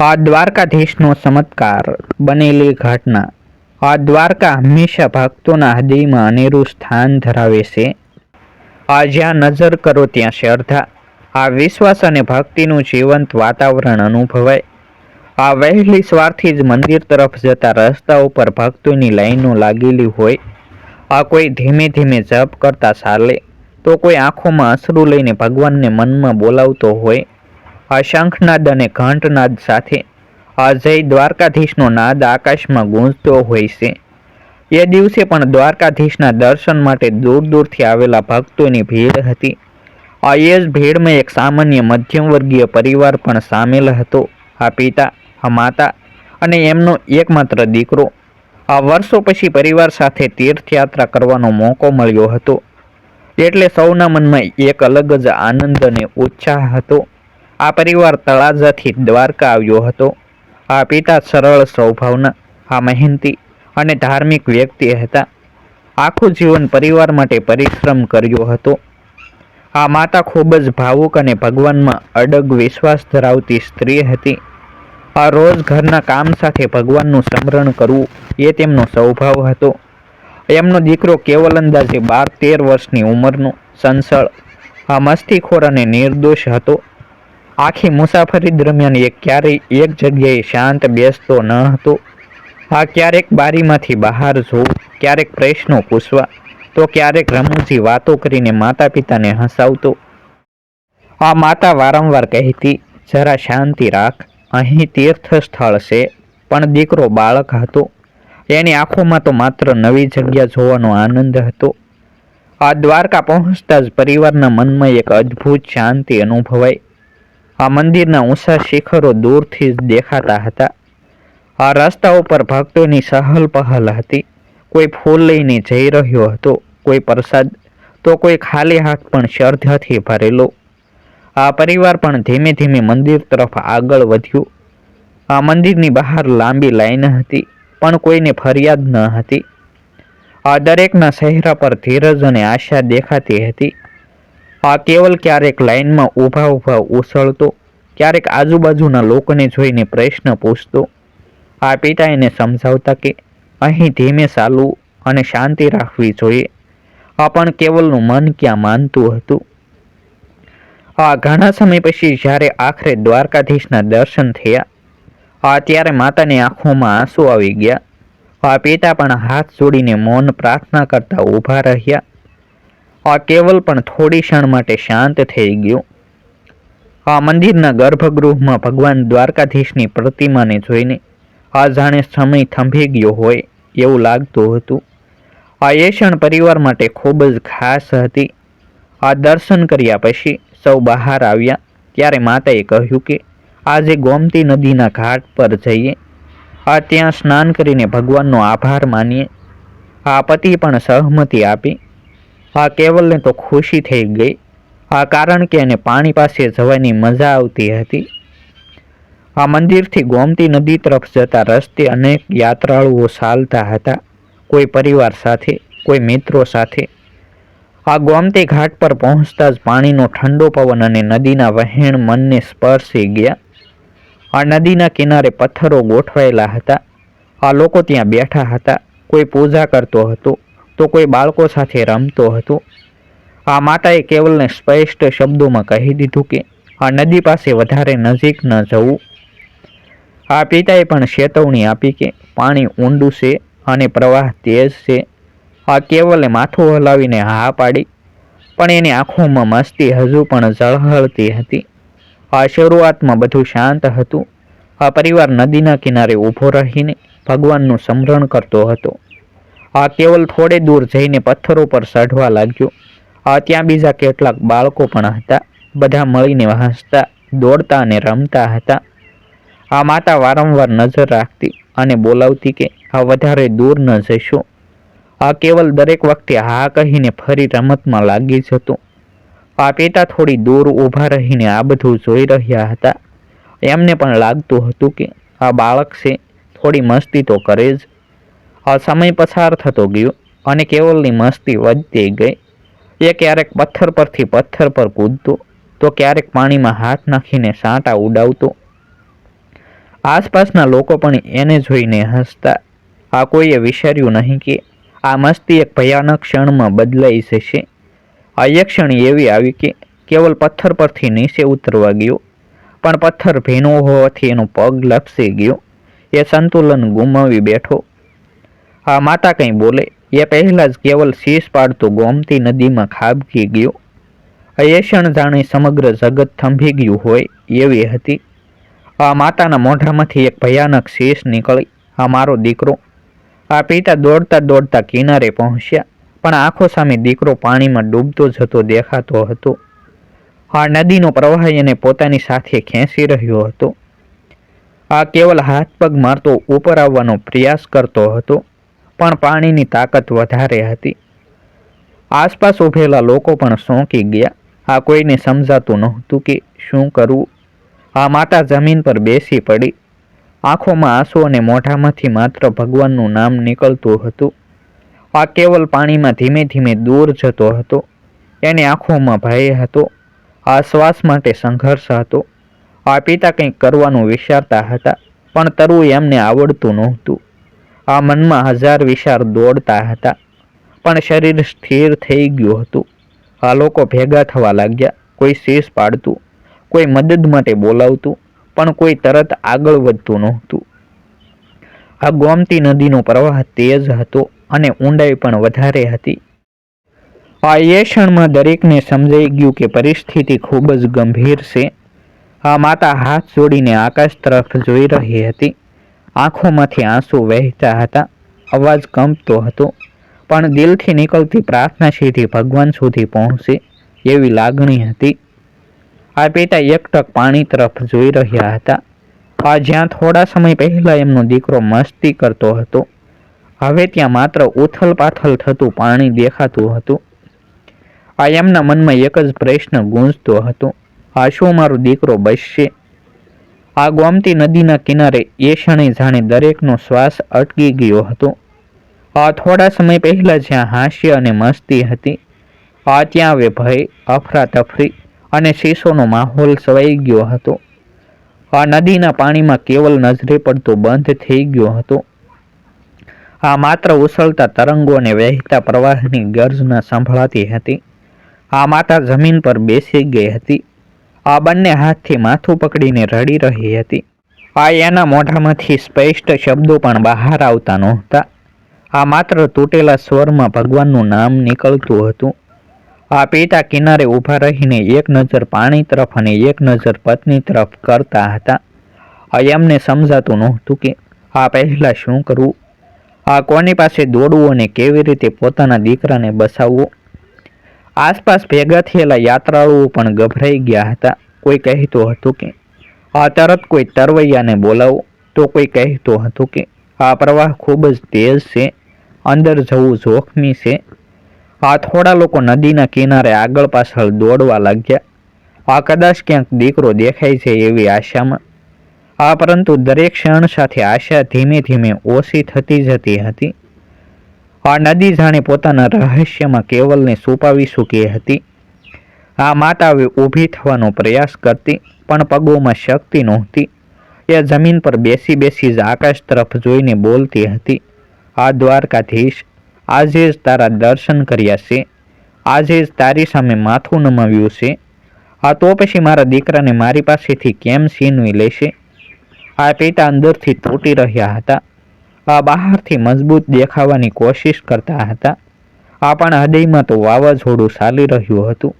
આ દ્વારકાધીશનો ચમત્કાર બનેલી ઘટના. આ દ્વારકા હંમેશા ભક્તોના હૃદયમાં અનેરું સ્થાન ધરાવે છે. આ જ્યાં નજર કરો ત્યાં શ્રદ્ધા આ વિશ્વાસ અને ભક્તિનું જીવંત વાતાવરણ અનુભવાય. આ વહેલી સવારથી જ મંદિર તરફ જતા રસ્તા ઉપર ભક્તોની લાઈનો લાગેલી હોય. આ કોઈ ધીમે ધીમે જપ કરતા ચાલે, તો કોઈ આંખોમાં અશ્રુ લઈને ભગવાનને મનમાં બોલાવતો હોય. આ અને ઘંટનાદ સાથે અજય દ્વારકાધીશનો નાદ આકાશમાં ગુંજતો હોય છે. એ દિવસે પણ દ્વારકાધીશના દર્શન માટે દૂર દૂરથી આવેલા ભક્તોની ભીડ હતી. આ એ જ ભીડમાં એક સામાન્ય મધ્યમ વર્ગીય પરિવાર પણ સામેલ હતો. આ પિતા, આ માતા અને એમનો એકમાત્ર દીકરો. આ વર્ષો પછી પરિવાર સાથે તીર્થયાત્રા કરવાનો મોકો મળ્યો હતો. એટલે સૌના મનમાં એક અલગ જ આનંદ અને ઉત્સાહ હતો. આ પરિવાર તળાજાથી દ્વારકા આવ્યો હતો. આ પિતા સરળ સ્વભાવના, આ મહેનતી અને ધાર્મિક વ્યક્તિ હતા. આખું જીવન પરિવાર માટે પરિશ્રમ કર્યો હતો. આ માતા ખૂબ જ ભાવુક અને ભગવાનમાં અડગ વિશ્વાસ ધરાવતી સ્ત્રી હતી. આ રોજ ઘરના કામ સાથે ભગવાનનું સ્મરણ કરવું એ તેમનો સ્વભાવ હતો. એમનો દીકરો કેવલ અંદાજે બાર તેર વર્ષની ઉંમરનો, સંસળ, આ મસ્તીખોર અને નિર્દોષ હતો. આખી મુસાફરી દરમિયાન એ ક્યારેય એક જગ્યાએ શાંત બેસતો ન હતો. આ ક્યારેક બારીમાંથી બહાર જોવું, ક્યારેક પ્રશ્નો પૂછવા, તો ક્યારેક રમૂજી વાતો કરીને માતા પિતાને હસાવતો. આ માતા વારંવાર કહેતી, જરા શાંતિ રાખ, અહીં તીર્થ સ્થળ છે, પણ દીકરો બાળક હતો. એની આંખોમાં તો માત્ર નવી જગ્યા જોવાનો આનંદ હતો. આ દ્વારકા પહોંચતા જ પરિવારના મનમાં એક અદ્ભુત શાંતિ અનુભવાઈ આ મંદિરના ઊંચા શિખરો દૂરથી જ દેખાતા હતા. આ રસ્તા ઉપર ભક્તોની સહલ પહલ હતી. કોઈ ફૂલ લઈને જઈ રહ્યો હતો, કોઈ પ્રસાદ, તો કોઈ ખાલી હાથ પણ શ્રદ્ધાથી ભરેલો. આ પરિવાર પણ ધીમે ધીમે મંદિર તરફ આગળ વધ્યું. આ મંદિરની બહાર લાંબી લાઈન હતી, પણ કોઈને ફરિયાદ ન હતી. આ દરેકના ચહેરા પર ધીરજ અને આશા દેખાતી હતી. આ કેવલ ક્યારેક લાઈનમાં ઊભા ઊભા ઉછળતો, ક્યારેક આજુબાજુના લોકોને જોઈને પ્રશ્ન પૂછતો. આ પિતા એને સમજાવતા કે, અહીં ધીમે ચાલવું અને શાંતિ રાખવી જોઈએ. આ પણ કેવલનું મન ક્યાં માનતું હતું. આ ઘણા સમય પછી જ્યારે આખરે દ્વારકાધીશના દર્શન થયા, આ ત્યારે માતાની આંખોમાં આંસુ આવી ગયા. આ પિતા પણ હાથ જોડીને મૌન પ્રાર્થના કરતા ઊભા રહ્યા. આ કેવલ પણ થોડી ક્ષણ માટે શાંત થઈ ગયું. આ મંદિરના ગર્ભગૃહમાં ભગવાન દ્વારકાધીશની પ્રતિમાને જોઈને આ જાણે સમય થંભી ગયો હોય એવું લાગતું હતું. આ એ ક્ષણ પરિવાર માટે ખૂબ જ ખાસ હતી. આ દર્શન કર્યા પછી સૌ બહાર આવ્યા. ત્યારે માતાએ કહ્યું કે, આજે ગોમતી નદીના ઘાટ પર જઈએ. આ ત્યાં સ્નાન કરીને ભગવાનનો આભાર માનીએ. આ પતિ પણ સહમતી આપી. આ કેવલને તો ખુશી થઈ ગઈ. આ કારણ કે એને પાણી પાસે જવાની મજા આવતી હતી. આ મંદિરથી ગોમતી નદી તરફ જતા રસ્તે અનેક યાત્રાળુઓ ચાલતા હતા. કોઈ પરિવાર સાથે, કોઈ મિત્રો સાથે. આ ગોમતી ઘાટ પર પહોંચતા જ પાણીનો ઠંડો પવન અને નદીના વહેણ મનને સ્પર્શી ગયા. આ નદીના કિનારે પથ્થરો ગોઠવાયેલા હતા. આ લોકો ત્યાં બેઠા હતા. કોઈ પૂજા કરતો હતો. તો કોઈ બાળકો સાથે રમતો હતો. આ માતાએ કેવલને સ્પષ્ટ શબ્દોમાં કહી દીધું કે આ નદી પાસે વધારે નજીક ન જવું. આ પિતાએ પણ ચેતવણી આપી કે પાણી ઊંડું છે અને પ્રવાહ તેજ છે. આ કેવલે માથું હલાવીને હા પાડી, પણ એની આંખોમાં મસ્તી હજુ પણ ઝળહળતી હતી. આ શરૂઆતમાં બધું શાંત હતું. આ પરિવાર નદીના કિનારે ઊભો રહીને ભગવાનનું સ્મરણ કરતો હતો. આ કેવલ થોડે દૂર જઈને પથ્થરો પર ચઢવા લાગ્યો. આ ત્યાં બીજા કેટલાક બાળકો પણ હતા. બધા મળીને હસતા, દોડતા અને રમતા હતા. આ માતા વારંવાર નજર રાખતી અને બોલાવતી કે આ વધારે દૂર ન જશો. આ કેવલ દરેક વખતે હા કહીને ફરી રમતમાં લાગી જતો. આ પિતા થોડી દૂર ઊભા રહીને આ બધું જોઈ રહ્યા હતા. એમને પણ લાગતું હતું કે, આ બાળક છે, થોડી મસ્તી તો કરે જ. સમય પસાર થતો ગયો અને કેવલની મસ્તી વધતી ગઈ. એ ક્યારેક પથ્થર પરથી પથ્થર પર કૂદતો, તો ક્યારેક પાણીમાં હાથ નાખીને સાંટા ઉડાવતો. આસપાસના લોકો પણ એને જોઈને હસતા, આ કોઈએ વિચાર્યું નહીં કે આ મસ્તી એક ભયાનક ક્ષણમાં બદલાઈ જશે? આ એક ક્ષણ એવી આવી કે કેવલ પથ્થર પરથી નીચે ઉતરવા ગયો, પણ પથ્થર ભીનો હોવાથી એનો પગ લપસી ગયો. એ સંતુલન ગુમાવી બેઠો આ માતા કંઈ બોલે? એ પહેલાં જ કેવલ શીશ પાડતો ગોમતી નદીમાં ખાબકી ગયો. એ ક્ષણ જાણે સમગ્ર જગત થંભી ગયું હોય એવી હતી. આ માતાના મોઢામાંથી એક ભયાનક શીશ નીકળી. આ મારો દીકરો. આ પિતા દોડતા દોડતા કિનારે પહોંચ્યા, પણ આંખો સામે દીકરો પાણીમાં ડૂબતો જતો દેખાતો હતો. આ નદીનો પ્રવાહ એને પોતાની સાથે ખેંચી રહ્યો હતો. આ કેવલ હાથ પગ મારતો ઉપર આવવાનો પ્રયાસ કરતો હતો. પણ પાણીની તાકાત વધારે હતી. આસપાસ ઊભેલા લોકો પણ સોંકી ગયા. આ કોઈને સમજાતું નહોતું કે શું કરવું. આ માતા જમીન પર બેસી પડી. આંખોમાં આંસુ અને મોઢામાંથી માત્ર ભગવાનનું નામ નીકળતું હતું. આ કેવલ પાણીમાં ધીમે ધીમે દૂર જતો હતો. એને આંખોમાં ભય હતો. આ શ્વાસ માટે સંઘર્ષ હતો. આ પિતા કંઈક કરવાનું વિચારતા હતા, પણ તરવું એમને આવડતું નહોતું. આ મનમાં હજાર વિચાર દોડતા હતા. પણ શરીર સ્થિર થઈ ગયું હતું. આ લોકો ભેગા થવા લાગ્યા. કોઈ શેષ પાડતું, કોઈ મદદ માટે બોલાવતું, પણ કોઈ તરત આગળ વધતું નહોતું. આ ગોમતી નદીનો પ્રવાહ તેજ હતો અને ઊંડાઈ પણ વધારે હતી. આ એ ક્ષણમાં દરેકને સમજાઈ ગયું કે પરિસ્થિતિ ખૂબ જ ગંભીર છે. આ માતા હાથ જોડીને આકાશ તરફ જોઈ રહી હતી. આંખોમાંથી આંસુ વહેતા હતા. અવાજ કંપતો હતો, પણ દિલથી નીકળતી પ્રાર્થના સીધી ભગવાન સુધી પહોંચે એવી લાગણી હતી. આ પિતા એકટક પાણી તરફ જોઈ રહ્યા હતા. આ જ્યાં થોડા સમય પહેલાં એમનો દીકરો મસ્તી કરતો હતો, હવે ત્યાં માત્ર ઉથલ પાથલ થતું પાણી દેખાતું હતું. આ એમના મનમાં એક જ પ્રશ્ન ગૂંજતો હતો. આ શું મારો દીકરો બચશે? આ ગોમતી નદીના કિનારે એ ક્ષણે જાણે દરેકનો શ્વાસ અટકી ગયો હતો. આ થોડા સમય પહેલાં જ્યાં હાસ્ય અને મસ્તી હતી, આ ત્યાં હવે ભય અફરાતફરી અને શીશોનો માહોલ સવાઈ ગયો હતો. આ નદીના પાણીમાં કેવલ નજરે પડતો બંધ થઈ ગયો હતો. આ માત્ર ઉછળતા તરંગો અને વહેતા પ્રવાહની ગર્જના સંભળાતી હતી. આ માતા જમીન પર બેસી ગઈ હતી. આ બંને હાથથી માથું પકડીને રડી રહી હતી. આ એના મોઢામાંથી સ્પષ્ટ શબ્દો પણ બહાર આવતા નહોતા. આ માત્ર તૂટેલા સ્વરમાં ભગવાનનું નામ નીકળતું હતું. આ પિતા કિનારે ઊભા રહીને એક નજર પાણી તરફ અને એક નજર પત્ની તરફ કરતા હતા. એમને સમજાતું નહોતું કે આ પહેલાં શું કરવું? આ કોની પાસે દોડવું અને કેવી રીતે પોતાના દીકરાને બસાવવું? આસપાસ ભેગા થયેલા યાત્રાળુઓ પણ ગભરાઈ ગયા હતા. કોઈ કહેતું હતું કે, આ તરત કોઈ તરવૈયાને બોલાવો. તો કોઈ કહેતું હતું કે, આ પ્રવાહ ખૂબ જ તેજ છે. અંદર જવું જોખમી છે. આ થોડા લોકો નદીના કિનારે આગળ પાછળ દોડવા લાગ્યા. આ કદાચ ક્યાંક દીકરો દેખાય છે એવી આશામાં. આ પરંતુ દરેક ક્ષણ સાથે આશા ધીમે ધીમે ઓછી થતી જતી હતી. આ નદી જાણે પોતાના રહસ્યમાં કેવલને સોંપાવી ચૂકી હતી. આ માતા ઊભી થવાનો પ્રયાસ કરતી, પણ પગોમાં શક્તિ નહોતી. એ જમીન પર બેસી બેસી જ આકાશ તરફ જોઈને બોલતી હતી, આ દ્વારકાધીશ, આજે જ તારા દર્શન કર્યા છે. આજે જ તારી સામે માથું નમાવ્યું છે. આ તો પછી મારા દીકરાને મારી પાસેથી કેમ છીનવી લેશે? આ પિતા અંદરથી તૂટી રહ્યા હતા. બહારથી મજબૂત દેખાવાની કોશિશ કરતા હતા. આ પણ હૃદયમાં તો વાવાઝોડું ચાલી રહ્યું હતું.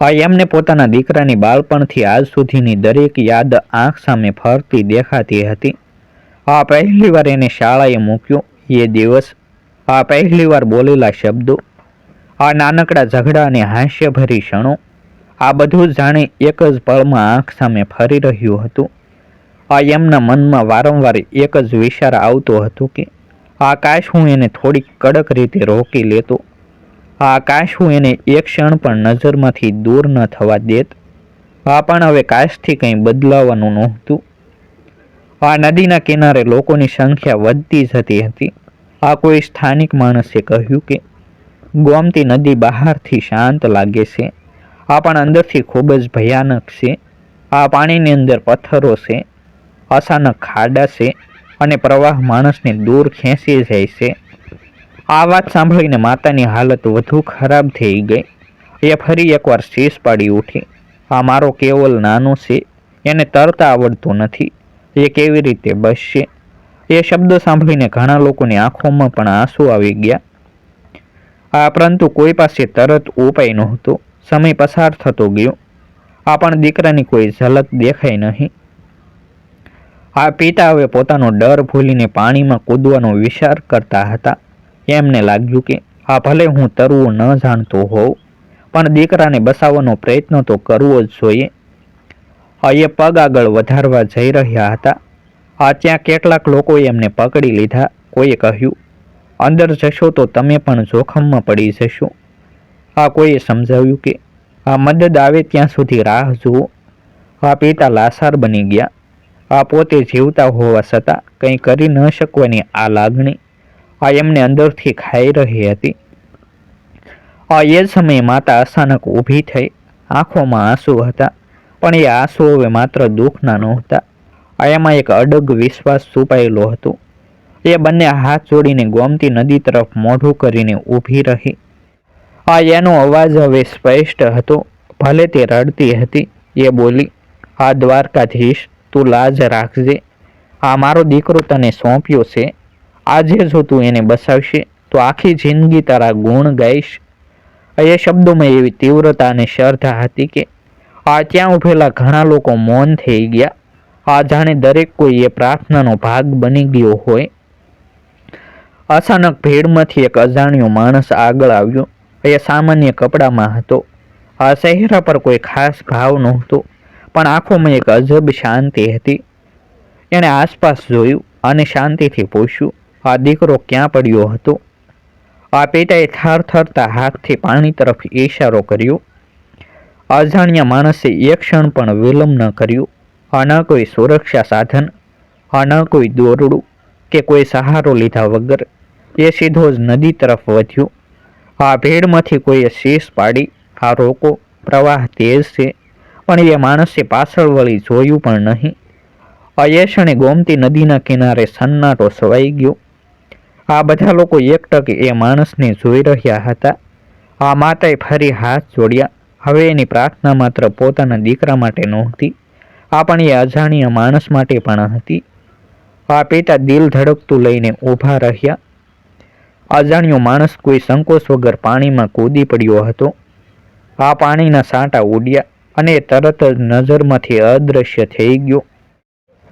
આ એમને પોતાના દીકરાની બાળપણથી આજ સુધીની દરેક યાદ આંખ સામે ફરતી દેખાતી હતી. આ પહેલી વાર એને શાળાએ મૂક્યો એ દિવસ. આ પહેલી વાર બોલેલા શબ્દો. આ નાનકડા ઝઘડા અને હાસ્યભરી ક્ષણો. આ બધું જાણે એક જ પળમાં આંખ સામે ફરી રહ્યું હતું. આ એમના મનમાં વારંવાર એક જ વિચાર આવતો હતો કે આ કાશ હું એને થોડીક કડક રીતે રોકી લેતો. આ કાશ હું એને એક ક્ષણ પણ નજરમાંથી દૂર ન થવા દેત. આ પણ હવે કાશથી કંઈ બદલાવાનું નહોતું. આ નદીના કિનારે લોકોની સંખ્યા વધતી જતી હતી. આ કોઈ સ્થાનિક માણસે કહ્યું કે, ગોમતી નદી બહારથી શાંત લાગે છે. આ પણ અંદરથી ખૂબ જ ભયાનક છે. આ પાણીની અંદર પથ્થરો છે. અચાનક ખાડા છે અને પ્રવાહ માણસને દૂર ખેંચી જાય છે. આ વાત સાંભળીને માતાની હાલત વધુ ખરાબ થઈ ગઈ. એ ફરી એકવાર શીશ પાડી ઉઠી. આ મારો કેવલ નાનો છે, એને તરતા આવડતું નથી. એ કેવી રીતે બસશે? એ શબ્દો સાંભળીને ઘણા લોકોની આંખોમાં પણ આંસુ આવી ગયા. આ પરંતુ કોઈ પાસે તરત ઉપાય નહોતો. સમય પસાર થતો ગયો. આ પણ દીકરાની કોઈ ઝલક દેખાય નહીં. આ પિતા હવે પોતાનો ડર ભૂલીને પાણીમાં કૂદવાનો વિચાર કરતા હતા. એમને લાગ્યું કે આ ભલે હું તરવું ન જાણતો હોઉં, પણ દીકરાને બસાવવાનો પ્રયત્ન તો કરવો જ જોઈએ. એ પગ આગળ વધારવા જઈ રહ્યા હતા. આ ત્યાં કેટલાક લોકોએ એમને પકડી લીધા. કોઈએ કહ્યું, અંદર જશો તો તમે પણ જોખમમાં પડી જશો. આ કોઈએ સમજાવ્યું કે, આ મદદ આવે ત્યાં સુધી રાહ જુઓ. આ પિતા લાસાર બની ગયા. આ પોતે જીવતા હોવા છતાં કંઈ કરી ન શકવાની આ લાગણી આ એમને અંદરથી ખાઈ રહી હતી. આ એ સમયે માતા અચાનક ઊભી થઈ. આંખોમાં આંસુ હતા, પણ એ આંસુ હવે માત્ર દુઃખના નહોતા. આ એમાં એક અડગ વિશ્વાસ છુપાયેલો હતો. એ બંને હાથ જોડીને ગોમતી નદી તરફ મોઢું કરીને ઊભી રહી. આ એનો અવાજ હવે સ્પષ્ટ હતો. ભલે તે રડતી હતી, એ બોલી, આ દ્વારકાધીશ તું લાજ રાખજે. આ મારો દીકરો તને સોંપ્યો છે. આજે જો તું એને બસાવશે, તો આખી જિંદગી તારા ગુણ ગાઈશ. એ શબ્દોમાં એવી તીવ્રતા અને શ્રદ્ધા હતી કે આ ત્યાં ઉભેલા ઘણા લોકો મૌન થઈ ગયા. આ જાણે દરેક કોઈ એ પ્રાર્થનાનો ભાગ બની ગયો હોય. અચાનક ભીડમાંથી એક અજાણ્યો માણસ આગળ આવ્યો. એ સામાન્ય કપડામાં હતો. આ ચહેરા પર કોઈ ખાસ ભાવ નહોતો. પણ આંખોમાં એક અજબ શાંતિ હતી. એણે આસપાસ જોયું અને શાંતિથી પૂછ્યું, આ દીકરો ક્યાં પડ્યો હતો? આ પિતાએ થાર થરતા હાથથી પાણી તરફ ઈશારો કર્યો. અજાણ્યા માણસે એક ક્ષણ પણ વિલંબ ન કર્યું. આ ન કોઈ સુરક્ષા સાધન, આ ન કોઈ દોરડું કે કોઈ સહારો લીધા વગર. એ સીધો જ નદી તરફ વધ્યો. આ ભેડમાંથી કોઈએ શીશ પાડી, આ રોકો, પ્રવાહ તેજ છે પણ એ માણસે પાછળ વળી જોયું પણ નહીં. અયેશણે ગોમતી નદીના કિનારે સન્નાટો સવાઈ ગયો. આ બધા લોકો એકટક એ માણસને જોઈ રહ્યા હતા. આ માતાએ ફરી હાથ જોડ્યા. હવે એની પ્રાર્થના માત્ર પોતાના દીકરા માટે નહોતી. આ પણ એ અજાણ્યા માણસ માટે પણ હતી. આ પિતા દિલ ધડકતું લઈને ઊભા રહ્યા. અજાણ્યો માણસ કોઈ સંકોચ વગર પાણીમાં કૂદી પડ્યો હતો. આ પાણીના સાંટા ઉડ્યા. અને તરત જ નજરમાંથી અદૃશ્ય થઈ ગયો.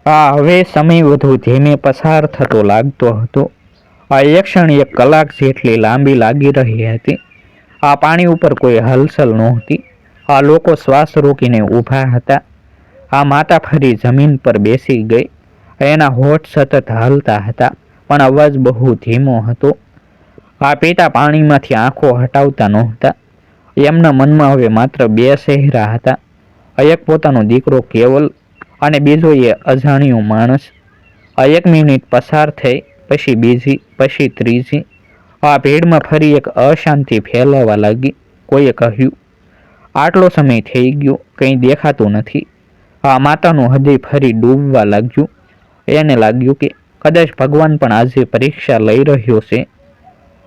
આ હવે સમય વધુ ધીમે પસાર થતો લાગતો હતો. આ એક ક્ષણ એક કલાક જેટલી લાંબી લાગી રહી હતી. આ પાણી ઉપર કોઈ હલચલ નહોતી. આ લોકો શ્વાસ રોકીને ઊભા હતા. આ માતા ફરી જમીન પર બેસી ગઈ. એના હોઠ સતત હલતા હતા, પણ અવાજ બહુ ધીમો હતો. આ પિતા પાણીમાંથી આંખો હટાવતા નહોતા. એમના મનમાં હવે માત્ર બે ચહેરા હતા. એક પોતાનો દીકરો કેવલ અને બીજો એ અજાણ્યો માણસ. એક મિનિટ પસાર થઈ, પછી બીજી, પછી ત્રીજી. આ ભીડમાં ફરી એક અશાંતિ ફેલાવા લાગી. કોઈએ કહ્યું, આટલો સમય થઈ ગયો, કંઈ દેખાતું નથી. આ માતાનું હૃદય ફરી ડૂબવા લાગ્યું. એને લાગ્યું કે કદાચ ભગવાન પણ આજે પરીક્ષા લઈ રહ્યો છે.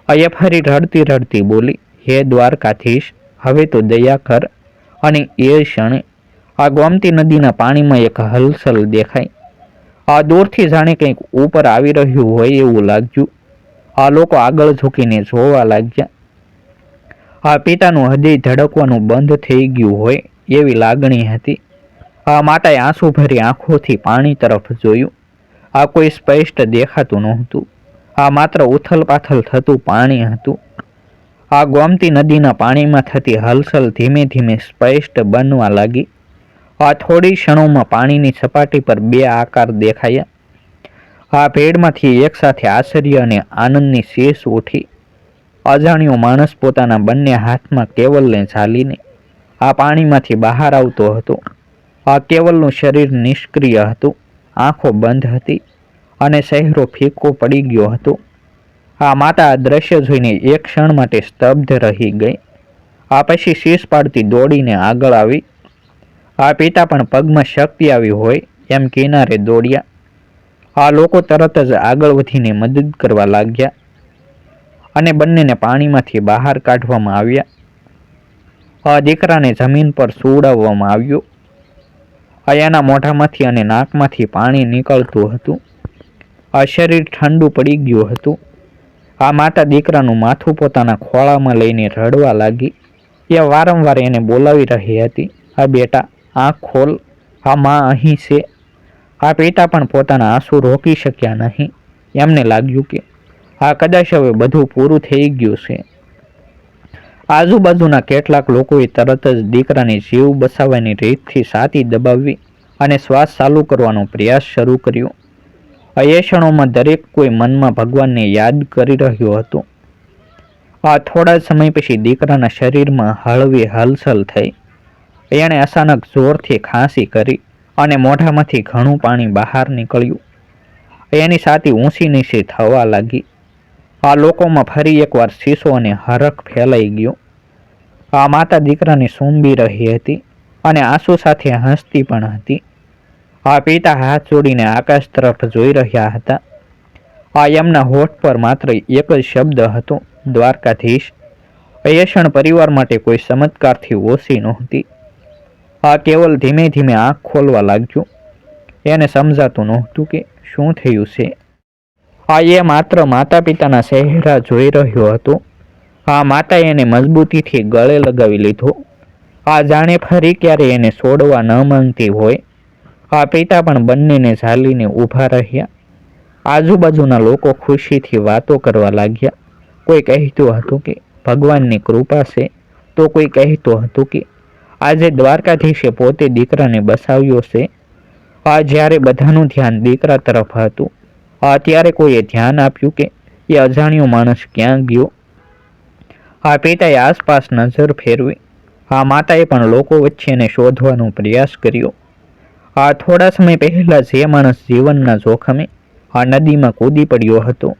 અયે ફરી રડતી રડતી બોલી, હે દ્વારકાધીશ હવે તો દયા અને એ ક્ષણે આ ગોમતી નદીના પાણીમાં એક હલચલ દેખાય આ દૂરથી જાણે કંઈક ઉપર આવી રહ્યું હોય એવું લાગ્યું. આ લોકો આગળ ઝૂકીને જોવા લાગ્યા. આ પિતાનું હૃદય ધડકવાનું બંધ થઈ ગયું હોય એવી લાગણી હતી. આ માતાએ આંસુ ભરી આંખોથી પાણી તરફ જોયું. આ કોઈ સ્પષ્ટ દેખાતું નહોતું. આ માત્ર ઉથલ પાથલ થતું પાણી હતું. આ ગોમતી નદીના પાણીમાં થતી હલચલ ધીમે ધીમે સ્પષ્ટ બનવા લાગી. આ થોડી ક્ષણોમાં પાણીની સપાટી પર બે આકાર દેખાયા. આ ભેડમાંથી એકસાથે આશ્ચર્ય અને આનંદની શેષ ઉઠી. અજાણ્યો માણસ પોતાના બંને હાથમાં કેવલને ઝાલીને આ પાણીમાંથી બહાર આવતો હતો. આ કેવલનું શરીર નિષ્ક્રિય હતું. આંખો બંધ હતી અને શહેરો ફીકો પડી ગયો હતો. આ માતા દ્રશ્ય જોઈને એક ક્ષણ માટે સ્તબ્ધ રહી ગઈ. આ પછી શીશ પાડતી દોડીને આગળ આવી. આ પિતા પણ પગમાં શક્તિ આવી હોય એમ કિનારે દોડ્યા. આ લોકો તરત જ આગળ વધીને મદદ કરવા લાગ્યા અને બંનેને પાણીમાંથી બહાર કાઢવામાં આવ્યા. આ દીકરાને જમીન પર સુવડાવવામાં આવ્યો. અયાના મોઢામાંથી અને નાકમાંથી પાણી નીકળતું હતું. આ શરીર ઠંડુ પડી ગયું હતું. આ માતા દીકરાનું માથું પોતાના ખોળામાં લઈને રડવા લાગી. એ વારંવાર એને બોલાવી રહી હતી. આ બેટા, આંખ ખોલ. આ માં અહીં છે. આ પિતા પણ પોતાના આંસુ રોકી શક્યા નહીં. એમને લાગ્યું કે આ કદાચ હવે બધું પૂરું થઈ ગયું છે. આજુબાજુના કેટલાક લોકોએ તરત જ દીકરાને જીવ બસાવવાની રીતથી સાતી દબાવવી અને શ્વાસ ચાલુ કરવાનો પ્રયાસ શરૂ કર્યો. એ દરેક કોઈ મનમાં ભગવાનને યાદ કરી રહ્યો હતો. આ થોડા સમય પછી દીકરાના શરીરમાં હળવી હલચલ થઈ. એણે અચાનક જોરથી ખાંસી કરી અને મોઢામાંથી ઘણું પાણી બહાર નીકળ્યું. એની સાતી ઊંચી નીચે થવા લાગી. આ લોકોમાં ફરી એકવાર શીશો અને હરખ ફેલાઈ ગયો. આ માતા દીકરાને સૂંબી રહી હતી અને આંસુ સાથે હસતી પણ હતી. આ પિતા હાથ જોડીને આકાશ તરફ જોઈ રહ્યા હતા. આ એમના હોઠ પર માત્ર એક જ શબ્દ હતો, દ્વારકાધીશ. ક્ષણ પરિવાર માટે કોઈ ચમત્કારથી ઓછી નહોતી. આ કેવલ ધીમે ધીમે આંખ ખોલવા લાગ્યું. એને સમજાતું નહોતું કે શું થયું છે. આ એ માત્ર માતા પિતાના ચહેરા જોઈ રહ્યો હતો. આ માતાએ એને મજબૂતીથી ગળે લગાવી લીધો. આ જાણે ફરી ક્યારે એને છોડવા ન માંગતી હોય. આ પિતા પણ બંનેને ઝાલીને ઊભા રહ્યા. આજુબાજુના લોકો ખુશીથી વાતો કરવા લાગ્યા. કોઈ કહેતું હતું કે, ભગવાનની કૃપા છે. તો કોઈ કહેતું હતું કે, આજે દ્વારકાધીશે પોતે દીકરાને બસાવ્યો છે. આ જ્યારે બધાનું ધ્યાન દીકરા તરફ હતું, આ ત્યારે કોઈએ ધ્યાન આપ્યું કે, એ અજાણ્યો માણસ ક્યાં ગયો? આ પિતાએ આસપાસ નજર ફેરવી. આ માતાએ પણ લોકો વચ્ચે એને શોધવાનો પ્રયાસ કર્યો. આ થોડા સમય પહેલાં જે માણસ જીવનના જોખમે આ નદીમાં કૂદી પડ્યો હતો.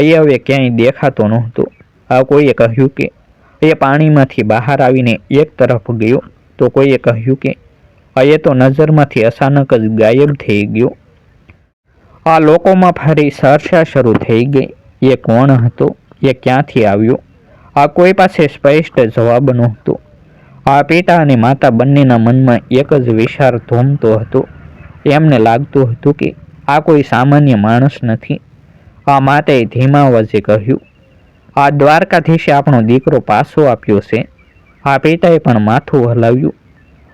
એ હવે ક્યાંય દેખાતો નહોતો. આ કોઈએ કહ્યું કે એ પાણીમાંથી બહાર આવીને એક તરફ ગયો. તો કોઈએ કહ્યું કે એ તો નજરમાંથી અચાનક જ ગાયબ થઈ ગયો. આ લોકોમાં ફરી સરસા શરૂ થઈ ગઈ. એ કોણ હતો? એ ક્યાંથી આવ્યો? આ કોઈ પાસે સ્પષ્ટ જવાબ નહોતો. આ પિતા અને માતા બંનેના મનમાં એક જ વિચાર ધોમતો હતો. એમને લાગતું હતું કે આ કોઈ સામાન્ય માણસ નથી. આ માતાએ ધીમા અવાજે કહ્યું, આ દ્વારકાધીશે આપણો દીકરો પાછો આપ્યો છે. આ પિતાએ પણ માથું હલાવ્યું.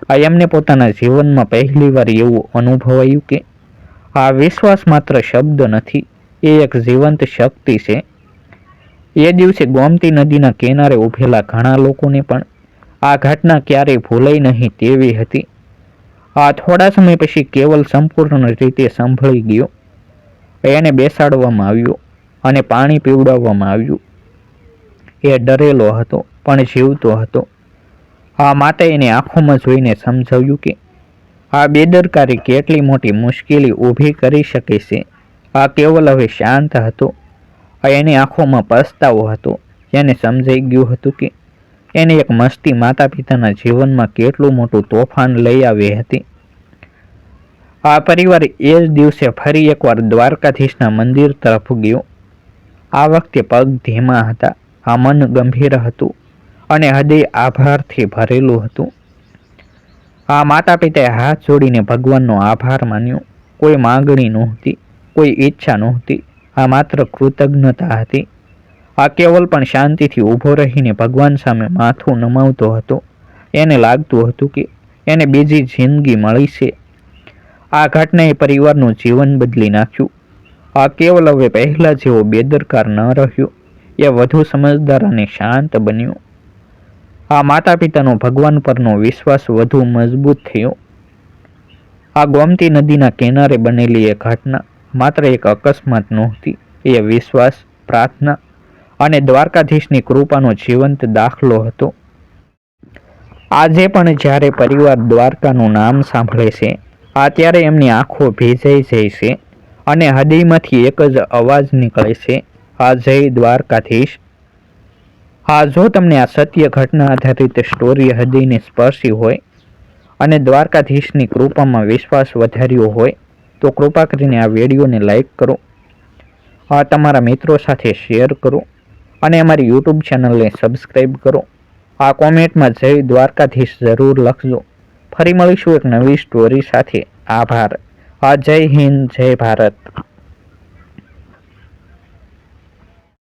આ એમને પોતાના જીવનમાં પહેલીવાર એવું અનુભવાયું કે આ વિશ્વાસ માત્ર શબ્દ નથી, એ એક જીવંત શક્તિ છે. એ દિવસે ગોમતી નદીના કિનારે ઊભેલા ઘણા લોકોને પણ આ ઘટના ક્યારેય ભૂલાઈ નહીં તેવી હતી. આ થોડા સમય પછી કેવલ સંપૂર્ણ રીતે સંભળી ગયો. એને બેસાડવામાં આવ્યો અને પાણી પીવડાવવામાં આવ્યું. એ ડરેલો હતો, પણ જીવતો હતો. આ માટે એને આંખોમાં જોઈને સમજાવ્યું કે, આ બેદરકારી કેટલી મોટી મુશ્કેલી ઊભી કરી શકે છે. આ કેવલ હવે શાંત હતો. એની આંખોમાં પસ્તાવો હતો. એને સમજાઈ ગયું હતું કે એને એક મસ્તી માતા પિતાના જીવનમાં કેટલું મોટું તોફાન લઈ આવી હતી. આ પરિવાર એ જ દિવસે ફરી એકવાર દ્વારકાધીશના મંદિર તરફ ગયો. આ વખતે પગ ધીમા હતા, આ મન ગંભીર હતું અને હૃદય આભારથી ભરેલું હતું. આ માતા પિતાએ હાથ જોડીને ભગવાનનો આભાર માન્યો. કોઈ માંગણી નહોતી, કોઈ ઈચ્છા નહોતી, આ માત્ર કૃતજ્ઞતા હતી. આ કેવલ પણ શાંતિથી ઊભો રહીને ભગવાન સામે માથું નમાવતો હતો. એને લાગતું હતું કે એને બીજી જિંદગી મળી છે. આ ઘટનાએ પરિવારનું જીવન બદલી નાખ્યું. આ કેવલ હવે પહેલાં જેવો બેદરકાર ન રહ્યો, એ વધુ સમજદાર અને શાંત બન્યો. આ માતા પિતાનો ભગવાન પરનો વિશ્વાસ વધુ મજબૂત થયો. આ ગોમતી નદીના કિનારે બનેલી એ ઘટના માત્ર એક અકસ્માત નહોતી, એ વિશ્વાસ, પ્રાર્થના અને દ્વારકાધીશની કૃપાનો જીવંત દાખલો હતો. આજે પણ જ્યારે પરિવાર દ્વારકાનું નામ સાંભળે છે આ ત્યારે એમની આંખો ભીજાઈ જાય છે અને હૃદયમાંથી એક જ અવાજ નીકળે છે આ જય દ્વારકાધીશ. હા, જો તમને આ સત્ય ઘટના આધારિત સ્ટોરી હૃદયને સ્પર્શી હોય અને દ્વારકાધીશની કૃપામાં વિશ્વાસ વધાર્યો હોય, તો કૃપા કરીને આ વિડીયોને લાઈક કરો. આ તમારા મિત્રો સાથે શેર કરો. અને અમારી યુટ્યુબ ચેનલને સબસ્ક્રાઈબ કરો. આ કોમેન્ટમાં જય દ્વારકાધીશ જરૂર લખજો. ફરી મળીશું એક નવી સ્ટોરી સાથે. આભાર. આ જય હિન્દ, જય ભારત.